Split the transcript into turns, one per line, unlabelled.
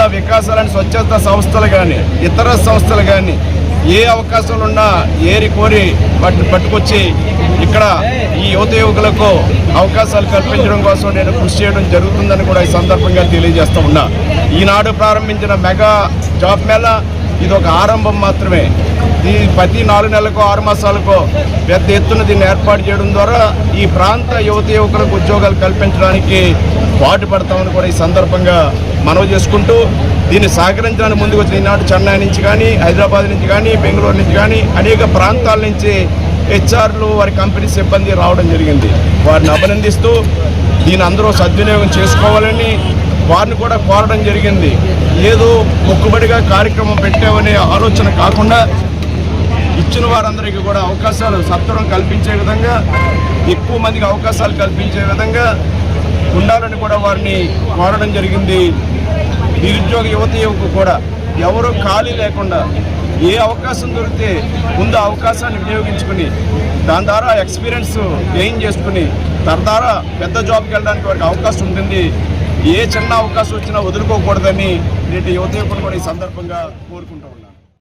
లేదా వికాసాలని స్వచ్ఛత సంస్థలు కానీ ఇతర సంస్థలు కానీ ఏ అవకాశాలు ఉన్నా ఏరి కోరి పట్టు పట్టుకొచ్చి ఇక్కడ ఈ యువత యువకులకు అవకాశాలు కల్పించడం కోసం నేను కృషి చేయడం జరుగుతుందని కూడా ఈ సందర్భంగా తెలియజేస్తూ ఉన్నా. ఈనాడు ప్రారంభించిన మెగా జాబ్ మేళా ఇది ఒక ఆరంభం మాత్రమే. ఈ ప్రతి నాలుగు నెలలకు ఆరు మాసాలకు పెద్ద ఎత్తున దీన్ని ఏర్పాటు చేయడం ద్వారా ఈ ప్రాంత యువత యువకులకు ఉద్యోగాలు కల్పించడానికి పాటుపడతామని కూడా ఈ సందర్భంగా మనవి చేసుకుంటూ దీన్ని సహకరించడానికి ముందుకు వచ్చిన ఈనాడు చెన్నై నుంచి కానీ హైదరాబాద్ నుంచి కానీ బెంగళూరు నుంచి కానీ అనేక ప్రాంతాల నుంచి హెచ్ఆర్లు వారి కంపెనీ సిబ్బంది రావడం జరిగింది. వారిని అభినందిస్తూ దీని అందరూ సద్వినియోగం చేసుకోవాలని వారిని కూడా కోరడం జరిగింది. ఏదో మొక్కుబడిగా కార్యక్రమం పెట్టామనే ఆలోచన కాకుండా ఇచ్చిన వారందరికీ కూడా అవకాశాలు సత్వరం కల్పించే విధంగా ఎక్కువ మందికి అవకాశాలు కల్పించే విధంగా ఉండాలని కూడా వారిని కోరడం జరిగింది. నిరుద్యోగ యువత యువకు కూడా ఎవరు ఖాళీ లేకుండా ఏ అవకాశం దొరికితే ముందు అవకాశాన్ని వినియోగించుకుని దాని ద్వారా ఎక్స్పీరియన్స్ గెయిన్ చేసుకుని తద్వారా పెద్ద జాబ్కి వెళ్ళడానికి వారికి అవకాశం ఉంటుంది. ఏ చిన్న అవకాశం వచ్చినా వదులుకోకూడదని నేటి యువత యువకులు కూడా ఈ సందర్భంగా కోరుకుంటూ ఉన్నాను.